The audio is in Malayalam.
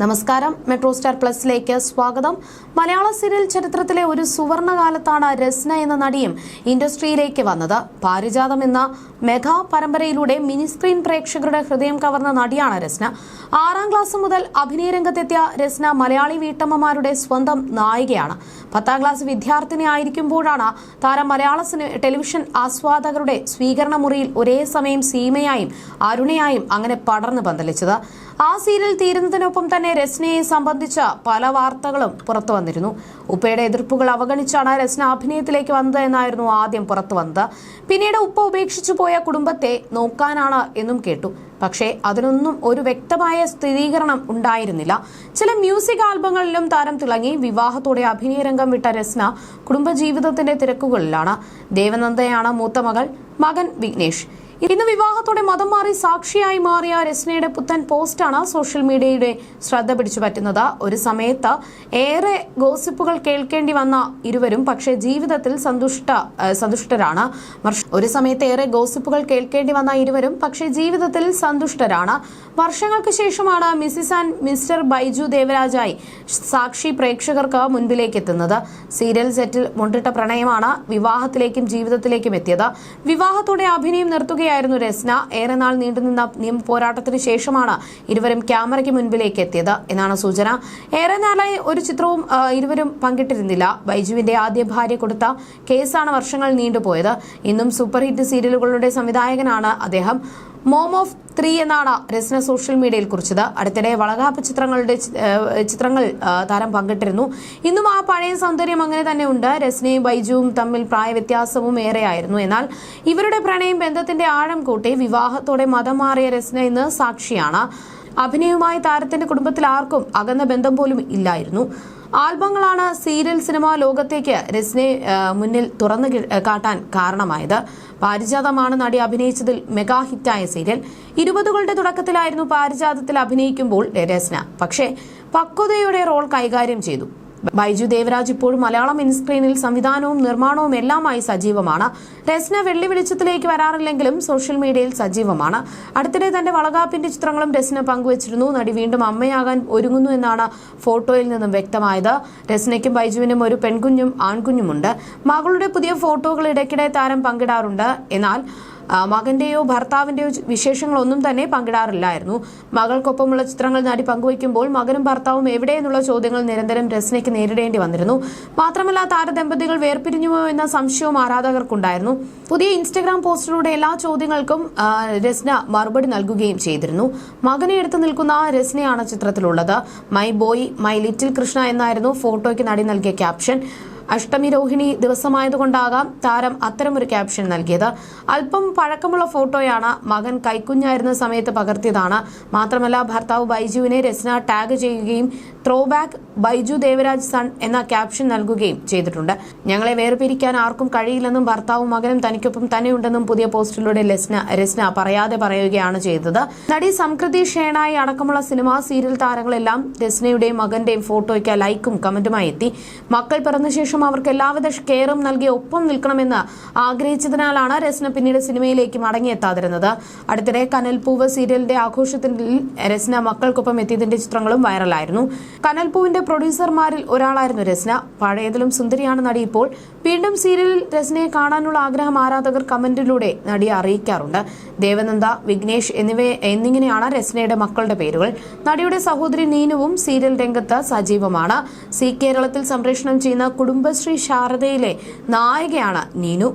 നമസ്കാരം. മെട്രോ സ്റ്റാർ പ്ലസിലേക്ക് സ്വാഗതം. മലയാള സീരിയൽ ചരിത്രത്തിലെ ഒരു സുവർണകാലത്താണ് രസ്ന എന്ന നടിയും ഇൻഡസ്ട്രിയിലേക്ക് വന്നത്. പാരിജാതം എന്ന മെഗാ പരമ്പരയിലൂടെ മിനി സ്ക്രീൻ പ്രേക്ഷകരുടെ ഹൃദയം കവർന്ന നടിയാണ് രസ്ന. ആറാം ക്ലാസ് മുതൽ അഭിനയ രംഗത്തെത്തിയ രസ്ന മലയാളി വീട്ടമ്മമാരുടെ സ്വന്തം നായികയാണ്. പത്താം ക്ലാസ് വിദ്യാർത്ഥിനി ആയിരിക്കുമ്പോഴാണ് താരം മലയാള ടെലിവിഷൻ ആസ്വാദകരുടെ സ്വീകരണ മുറിയിൽ ഒരേ സമയം സീമയായും അരുണയായും അങ്ങനെ പടർന്നു പന്തലിച്ചത്. ആ സീരിയൽ തീരുന്നതിനൊപ്പം തന്നെ രസ്നയെ സംബന്ധിച്ച പല വാർത്തകളും പുറത്തു വന്നിരുന്നു. ഉപ്പയുടെ എതിർപ്പുകൾ അവഗണിച്ചാണ് രസ്ന അഭിനയത്തിലേക്ക് വന്നത് എന്നായിരുന്നു ആദ്യം പുറത്തു വന്നത്. പിന്നീട് ഉപ്പ ഉപേക്ഷിച്ചു പോയ കുടുംബത്തെ നോക്കാനാണ് എന്നും കേട്ടു. പക്ഷേ അതിനൊന്നും ഒരു വ്യക്തമായ സ്ഥിരീകരണം ഉണ്ടായിരുന്നില്ല. ചില മ്യൂസിക് ആൽബങ്ങളിലും താരം തിളങ്ങി വിവാഹത്തോടെ അഭിനയരംഗം വിട്ട രസ്ന കുടുംബജീവിതത്തിന്റെ തിരക്കുകളിലാണ്. ദേവനന്ദയാണ് മൂത്ത മകൾ മകൻ വിഘ്നേഷ്. ഇന്ന് വിവാഹത്തോടെ മതം മാറി സാക്ഷിയായി മാറിയ രസ്നയുടെ പുത്തൻ പോസ്റ്റാണ് സോഷ്യൽ മീഡിയയുടെ ശ്രദ്ധ പിടിച്ചു പറ്റുന്നത്. ഒരു സമയത്ത് ഏറെ ഗോസിപ്പുകൾ കേൾക്കേണ്ടി വന്ന ഇരുവരും പക്ഷേ ജീവിതത്തിൽ സന്തുഷ്ട സന്തുഷ്ടരാണ്. ഒരു സമയത്ത് ഏറെ ഗോസിപ്പുകൾ കേൾക്കേണ്ടി വന്ന ഇരുവരും പക്ഷേ ജീവിതത്തിൽ സന്തുഷ്ടരാണ്. വർഷങ്ങൾക്ക് ശേഷമാണ് മിസിസ് ആൻഡ് മിസ്റ്റർ ബൈജു ദേവരാജായി സാക്ഷി പ്രേക്ഷകർക്ക് മുൻപിലേക്ക് എത്തുന്നത് സീരിയൽ സെറ്റിൽ മുണ്ടിട്ട പ്രണയമാണ് വിവാഹത്തിലേക്കും ജീവിതത്തിലേക്കും എത്തിയത്. വിവാഹത്തോടെ അഭിനയം നിർത്തുകയായിരുന്നു രസ്ന. ഏറെ നാൾ നീണ്ടുനിന്ന നിയമ പോരാട്ടത്തിന് ശേഷമാണ് ഇരുവരും ക്യാമറയ്ക്ക് മുൻപിലേക്ക് എത്തിയത് എന്നാണ് സൂചന. ഏറെ നാളായി ഒരു ചിത്രവും ഇരുവരും പങ്കിട്ടിരുന്നില്ല. ബൈജുവിന്റെ ആദ്യ ഭാര്യ കൊടുത്ത കേസാണ് വർഷങ്ങൾ നീണ്ടുപോയത്. ഇന്നും സൂപ്പർ ഹിറ്റ് സീരിയലുകളുടെ സംവിധായകനാണ് അദ്ദേഹം. മോം ഓഫ് ത്രീ എന്നാണ് രസ്ന സോഷ്യൽ മീഡിയയിൽ കുറിച്ചത്. അടുത്തിടെ വളകാപ്പ് ചിത്രങ്ങളുടെ ചിത്രങ്ങൾ താരം പങ്കിട്ടിരുന്നു. ഇന്നും ആ പഴയ സൗന്ദര്യം അങ്ങനെ തന്നെ ഉണ്ട്. രസ്നയും ബൈജുവും തമ്മിൽ പ്രായ വ്യത്യാസവും ഏറെയായിരുന്നു. എന്നാൽ ഇവരുടെ പ്രണയം ബന്ധത്തിന്റെ ആഴം കൂട്ടി വിവാഹത്തോടെ മതം മാറിയ രസ്ന ഇന്ന് സാക്ഷിയാണ്. അഭിനയവുമായി താരത്തിന്റെ കുടുംബത്തിൽ ആർക്കും അകന്ന ബന്ധം പോലും ഇല്ലായിരുന്നു. ആൽബങ്ങളാണ് സീരിയൽ സിനിമ ലോകത്തേക്ക് രസ്നെ മുന്നിൽ തുറന്നു കാട്ടാൻ കാരണമായത്. പാരിജാതമാണ് നടി അഭിനയിച്ചതിൽ മെഗാ ഹിറ്റായ സീരിയൽ. ഇരുപതുകളുടെ തുടക്കത്തിലായിരുന്നു പാരിജാതത്തിൽ അഭിനയിക്കുമ്പോൾ രസ്ന. പക്ഷേ പക്വതയുടെ റോൾ കൈകാര്യം ചെയ്തു. ബൈജു ദേവരാജ് ഇപ്പോഴും മലയാളം ഇൻസ്ക്രീനിൽ സംവിധാനവും നിർമ്മാണവും എല്ലാമായി സജീവമാണ്. രസ്ന വെള്ളി വെളിച്ചത്തിലേക്ക് വരാറില്ലെങ്കിലും സോഷ്യൽ മീഡിയയിൽ സജീവമാണ്. അടുത്തിടെ തന്റെ വളകാപ്പിന്റെ ചിത്രങ്ങളും രസ്ന പങ്കുവച്ചിരുന്നു. നടി വീണ്ടും അമ്മയാകാൻ ഒരുങ്ങുന്നു എന്നാണ് ഫോട്ടോയിൽ നിന്നും വ്യക്തമായത്. രസ്നയ്ക്കും ബൈജുവിനും ഒരു പെൺകുഞ്ഞും ആൺകുഞ്ഞുമുണ്ട്. മകളുടെ പുതിയ ഫോട്ടോകൾ ഇടയ്ക്കിടെ താരം പങ്കിടാറുണ്ട്. എന്നാൽ മകന്റെയോ ഭർത്താവിന്റെയോ വിശേഷങ്ങളൊന്നും തന്നെ പങ്കിടാറില്ലായിരുന്നു. മകൾക്കൊപ്പമുള്ള ചിത്രങ്ങൾ നടി പങ്കുവയ്ക്കുമ്പോൾ മകനും ഭർത്താവും എവിടെയെന്നുള്ള ചോദ്യങ്ങൾ നിരന്തരം രസ്നയ്ക്ക് നേരിടേണ്ടി വന്നിരുന്നു. മാത്രമല്ല താരദമ്പതികൾ വേർപിരിഞ്ഞുവോ എന്ന സംശയവും ആരാധകർക്കുണ്ടായിരുന്നു. പുതിയ ഇൻസ്റ്റഗ്രാം പോസ്റ്റിലൂടെ എല്ലാ ചോദ്യങ്ങൾക്കും രസ്ന മറുപടി നൽകുകയും ചെയ്തിരുന്നു. മകനെ എടുത്തു നിൽക്കുന്ന രസ്നയാണ് ചിത്രത്തിലുള്ളത്. My boy my little Krishna എന്നായിരുന്നു ഫോട്ടോയ്ക്ക് നടി നൽകിയ ക്യാപ്ഷൻ. അഷ്ടമി രോഹിണി ദിവസമായതുകൊണ്ടാകാം താരം അത്തരമൊരു ക്യാപ്ഷൻ നൽകിയത്. അല്പം പഴക്കമുള്ള ഫോട്ടോയാണ് മകൻ കൈക്കുഞ്ഞായിരുന്ന സമയത്ത് പകർത്തിയതാണ്. മാത്രമല്ല ഭർത്താവ് ബൈജുവിനെ രസ്ന ടാഗ് ചെയ്യുകയും throw back Baiju Devaraj son എന്ന ക്യാപ്ഷൻ നൽകുകയും ചെയ്തിട്ടുണ്ട്. ഞങ്ങളെ വേർപിരിക്കാൻ ആർക്കും കഴിയില്ലെന്നും ഭർത്താവും മകനും തനിക്കൊപ്പം തന്നെയുണ്ടെന്നും പുതിയ പോസ്റ്റിലൂടെ ലസ്ന രസ്ന പറയാതെ പറയുകയാണ് ചെയ്തത്. നടി സംകൃതി ഷേണായി അടക്കമുള്ള സിനിമാ സീരിയൽ താരങ്ങളെല്ലാം രസ്നയുടെയും മകന്റെയും ഫോട്ടോയ്ക്ക് ലൈക്കും കമന്റുമായി എത്തി. മക്കൾ പിറന്ന ശേഷം അവർക്ക് എല്ലാവിധ കെയറും നൽകി ഒപ്പം നിൽക്കണമെന്ന് ആഗ്രഹിച്ചതിനാലാണ് രസ്ന പിന്നീട് സിനിമയിലേക്ക് മടങ്ങിയെത്താതിരുന്നത്. അടുത്തിടെ കനൽപൂവ് സീരിയലിന്റെ ആഘോഷത്തിൽ രസ്ന മക്കൾക്കൊപ്പം എത്തിയതിന്റെ ചിത്രങ്ങളും വൈറലായിരുന്നു. കനൽപൂവിന്റെ പ്രൊഡ്യൂസർമാരിൽ ഒരാളായിരുന്നു രസ്ന. പഴയതിലും സുന്ദരിയാണ് നടി ഇപ്പോൾ. വീണ്ടും സീരിയലിൽ രസ്നയെ കാണാനുള്ള ആഗ്രഹം ആരാധകർ കമന്റിലൂടെ നടിയെ അറിയിക്കാറുണ്ട്. ദേവനന്ദ വിഘ്നേഷ് എന്നിവ എന്നിങ്ങനെയാണ് രസ്നയുടെ മക്കളുടെ പേരുകൾ. നടിയുടെ സഹോദരി നീനുവും സീരിയൽ രംഗത്ത് സജീവമാണ്. സി കേരളത്തിൽ സംപ്രേഷണം ചെയ്യുന്ന കുടുംബശ്രീ ശാരദയിലെ നായികയാണ് നീനു.